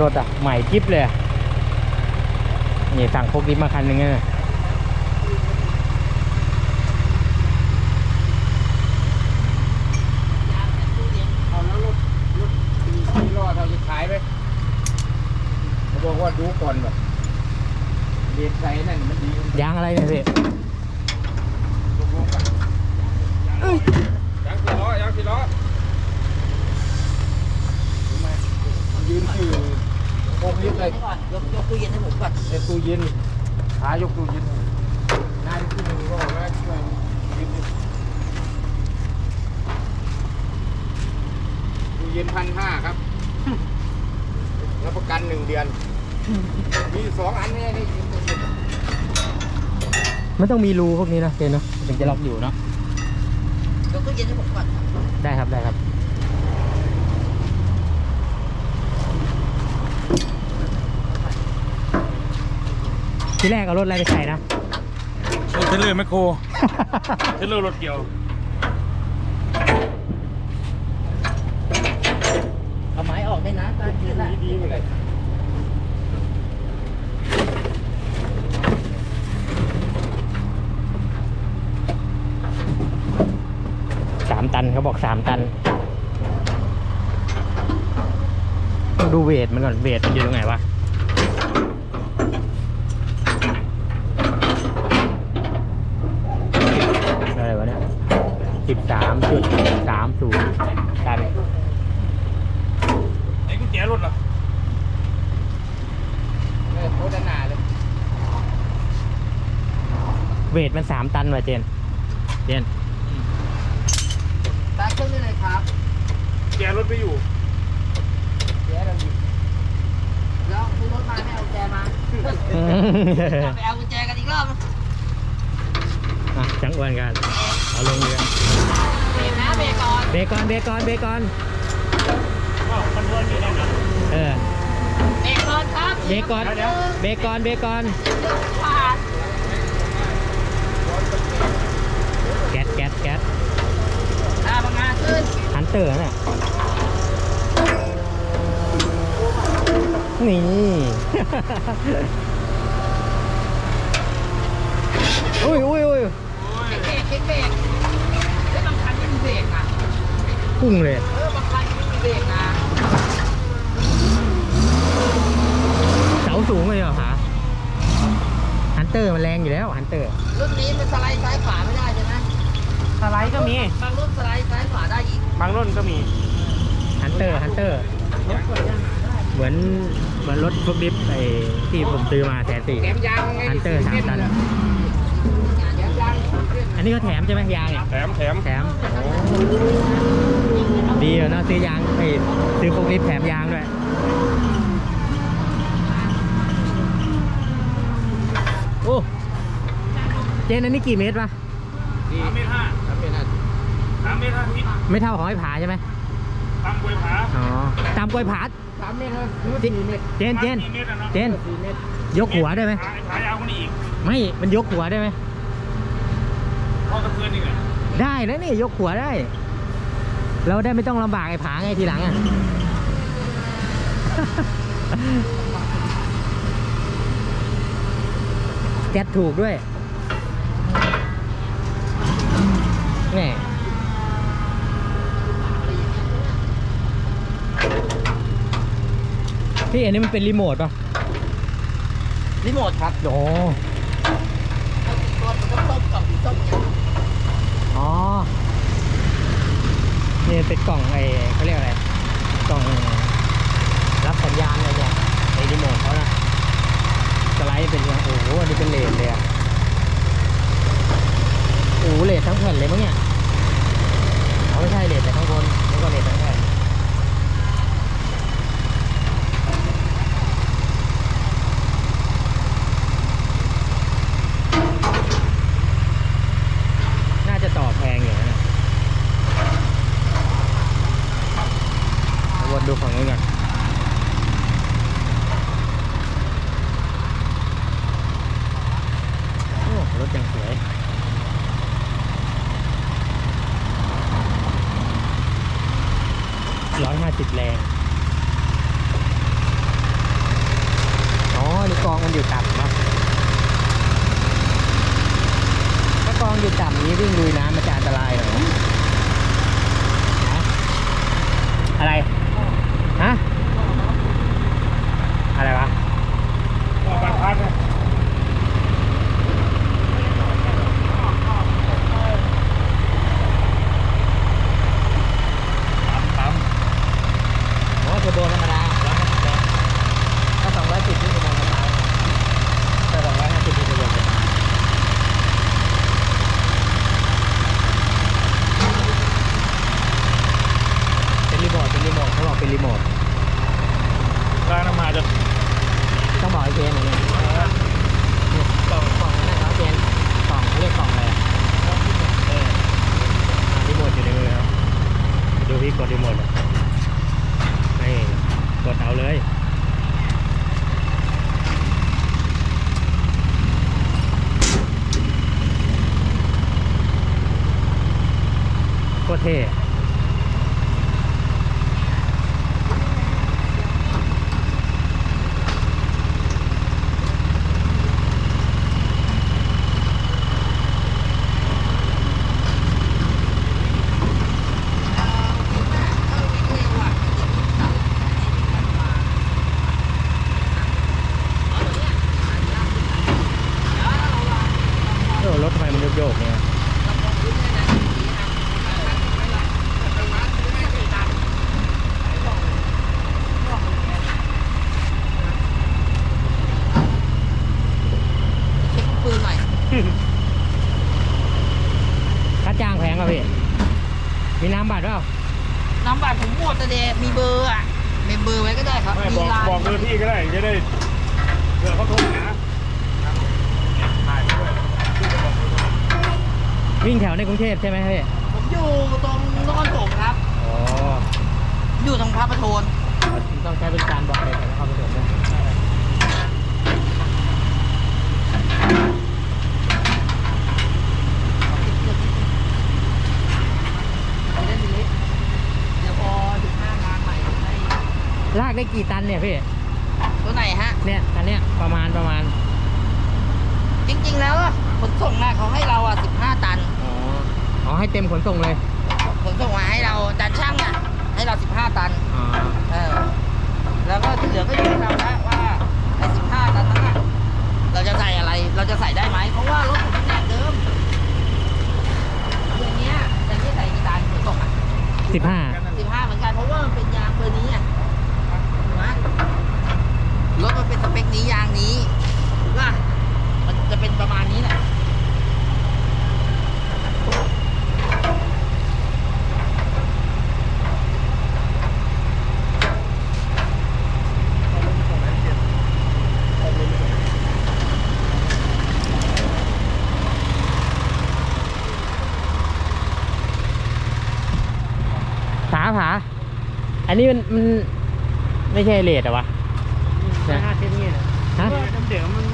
รถอะ ใหม่กิ๊บเลยอะนี่สั่งพวกนี้มาคันหนึ่งอะเอาแล้วรถรถที่รอดเราจะขายไหมเขาบอกว่าดูก่อนแบบเบียดใส่นั่นมันดียางอะไรเนี่ยพี่ลงลงกันยางสี่ล้อยางสี่ล้อยืนชื่อ โค้งยิบเลยก่อนยกยกตู้เย็นให้ผมก่อนในตู้เย็นขายกตู้เย็นนายที่หนึ่งก็บอกช่วยยืนตู้เย็นพันห้าครับ รับประกันหนึ่งเดือน มีสองอันนี่นี่มันต้องมีรูพวกนี้นะเจนเนาะถึงจะล็อกอยู่เนาะยกตู้เย็นให้ผมก่อนได้ครับได้ครับ ที่แรกเอารถอะไรไปใส่นะรถเทรลเลอร์แมคโครเทรลเลอร์รถเกี่ยวเอาไม้ออกได้นะตายืนละดีๆเลยสามตันเขาบอกสามตันต้องดูเวทมันก่อนเวทมันอยู่ตรงไหนวะอะไรวะเนี่ย สิบสามจุดสามศูนย์ตันไอ้กุญแจรถล่ะเลยโคตรหนาเลย เวทมันสามตันว่ะเจน เจนตาเครื่องได้เลยครับแจรถไปอยู่เดี๋ยวเราหยิบแล้วซื้อรถมาไม่เอากุญแจมาไปเอากุญแจกันอีกรอบนึงอะจังอ้วนกัน เอาลงเรือเบรกนะเบรกก่อนเบรกก่อนเบรกก่อนเบรกก่อนมันวนอยู่นั่นนะเออเบรกก่อนครับเบรกก่อนเบรกก่อนเบรกก่อนผ่านแก๊สแก๊สแก๊สอ่าบางงานขึ้นฮันเตอร์น่ะนี่ อุ้ยอุ้ยอุ้ย เบรกเบรกแล้วบางคันไม่มีเบรกอะ พุ่งเลย เออบางคันไม่มีเบรกนะเสาสูงเลยเหรอคะฮันเตอร์มันแรงอยู่แล้วฮันเตอร์ รุ่นนี้มันสไลด์ซ้ายขวาไม่ได้ใช่ไหมสไลด์ก็มี บางรุ่นสไลด์ซ้ายขวาได้อีกบางรุ่นก็มี ฮันเตอร์ ฮันเตอร์ เหมือนเหมือนรถพวกดิฟไอ้ที่ผมซื้อมาแสนสี่แถมยางไงฮันเตอร์สามตัน อันนี้ก็แถมใช่ไหมยางเนี่ยแถมแถมแถมดีอะเนาะซื้อยางไอ้ซื้อพวกดิฟแถมยางด้วยโอ้เจนอันนี้กี่เมตรวะดีสามเมตรห้าทำเป็นอะไรสามเมตรห้าฟิตไม่เท่าของไอ้ผาใช่ไหมตามกล้วยผาอ๋อตามกล้วยผาสามเมตรเลยหรือว่าสี่เมตรเจนเจนสี่เมตรอะเนาะเจนสี่เมตรยกหัวได้ไหมขาขายาวกว่านี้อีกไม่มันยกหัวได้ไหมพ อกระเทือนนี่แหละได้นะนี่ยกหัวได้ เราได้ไม่ต้องลำบากไอ้ผาไงทีหลังอะแก๊สถูกด้วยแน่พี่อันนี้มันเป็นรีโมทป่ะ รีโมทครับโอ้ตัวมันก็ต้มกล่องสีส้มเนี่ย อ๋อ นี่ เป็นกล่องไอ้เขาเรียกอะไรกล่องรับสัญญาณอะไรอย่างไอ้รีโมทเขานะสไลด์เป็นยังโอ้โหอันนี้เป็นเลนเลยอะโอ้โหเลนทั้งแผ่นเลยมั้งเนี่ยเอาไม่ใช่เลนแต่ข้างบนแล้วก็เลนทั้งแผ่นน่าจะต่อแพงอยู่นะเนี่ยเอาวน ดูฝั่งนู้นกันโอ้รถยังสวยร้อยห้าสิบแรงนี่กองมันอยู่ต่ำเนาะถ้ากองอยู่ต่ำนี้วิ่งลุยน้ำมันจะอันตรายเหรออะไร ฮะ อะไรวะต่อไปพัดนะปั๊มปั๊ม โอ้เทอร์โบธรรมดาร้อยห้าสิบแปดถ้าสองร้อยสิบนี่เทอร์โบธรรมดาถ้าสองร้อยห้าสิบนี่เทอร์โบธรรมดาเป็นรีโมทเป็นรีโมทเขาบอกเป็นรีโมท ร้านน้ำมาจะ ต้องบอกไอ้เจนอย่างเงี้ยเนี่ยกล่องกล่องนั่นครับเจนกล่องเขาเรียกกล่องอะไรอะเอออ่ารีโมทอยู่ในมือครับดูพี่กดรีโมทอะนี่กดเอาเลย โคตรเท่ โอ้รถทำไมมันโยกๆเนี่ย เช็คปืนหน่อย ค่าจ้างแพงป่ะพี่ มีน้ำบัตรเปล่าน้ำบัตรผมหมดแต่เดมีเบอร์อะมีเบอร์ไว้ก็ได้ครับไม่มีบอกไลน์บอกเบอร์พี่ก็ได้จะได้เผื่อเขาโทรหาถ่ายไปด้วยพี่จะบอกเบอร์โทรวิ่งแถวในกรุงเทพใช่ไหมพี่ผมอยู่ตรงนครปฐมครับ อ๋อ อยู่ตรงพระประโทนต้องใช้เป็นการบอกเลยแต่เข้าไปถึงเลยไปเล่นทีนี้เดี๋ยวพอถึงห้างานใหม่ให้ ลากได้กี่ตันเนี่ยพี่ ตัวไหนฮะ เนี่ยคันเนี้ยประมาณประมาณ จริง ๆ แล้วอะขนส่งน่ะเขาให้เราอะ15ตัน อ๋อ อ๋อให้เต็มขนส่งเลย ขนส่งมาให้เราแต่ช่างอะให้เรา15ตัน อ๋อ เออ แล้วก็ที่เหลือก็อยู่ที่เราแล้วว่าไอ้15ตันนั้นน่ะเราจะใส่อะไร เราจะใส่ได้ไหมเพราะว่ารถผมเป็นแบบเดิมอย่างเงี้ยอย่างนี้ใส่กี่ตันขนส่งอะสิบห้า15เหมือนกันเพราะว่ามันเป็นยางเบอร์นี้อะถูกไหม รถมันเป็นสเปคนี้ยางนี้ว่ามันจะเป็นประมาณนี้แหละผาผาอันนี้มันมันไม่ใช่เลดเหรอ วะห้าเส้นนี่นะฮะ เดี๋ยวมัน